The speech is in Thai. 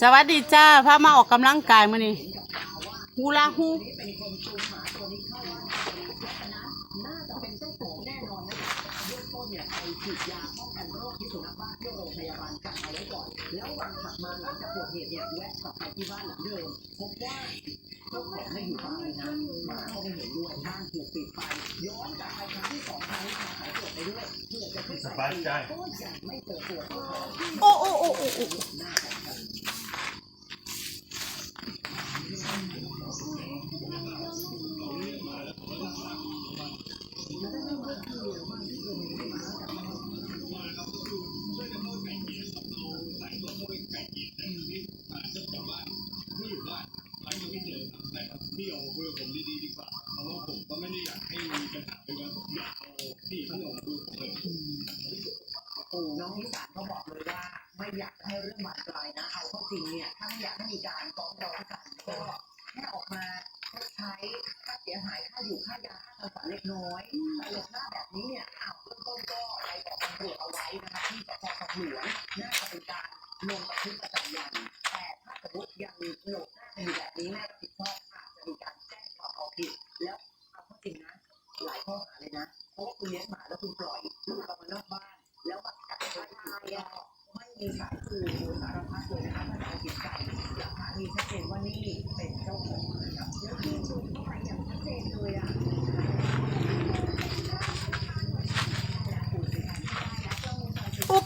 สวัสดีจ้าพามาออกกำลังกายมื้อนี้ฮูลาฮูสบายใจโอ้โอ้โอ้โอ้ พี่อ้น้องนิสาเขาบอกเลยว่า ไม่อยากให้เรื่องบานปลายนะเอาข้าจริงเนี่ยถ้าไม่อยากให้มีการฟ้องร้องกันก็แค่ออกมาชดใช้ค่าเสียหายค่าอยู่ค่ายาค่าทำขวัญเล็กน้อยแต่หลบหน้าแบบนี้เนี่ยอ้าวเบื้องต้นก็ไปบอกตำรวจเอาไว้นะคะที่สพคลองหลวงน่าจะเป็นการลงบันทึกประจำวันแต่ถ้าสมมติยังหลบหน้าอยู่แบบนี้ไม่รับผิดชอบ หลายข้อหาเลยนะเพราะคุณเลี้ยงหมาแล้วคุณปล่อยลูกออกมานอกบ้าน แล้วมากัดทายอะไม่มีสายสื่อหรือสารพัดเลยนะคะถ้าเราจิตใจหลักฐานมีชัดเจนว่านี่เป็นเจ้าของนะครับแล้วที่ซูเข้าไปอย่างชัดเจนเลยอะอุ๊บ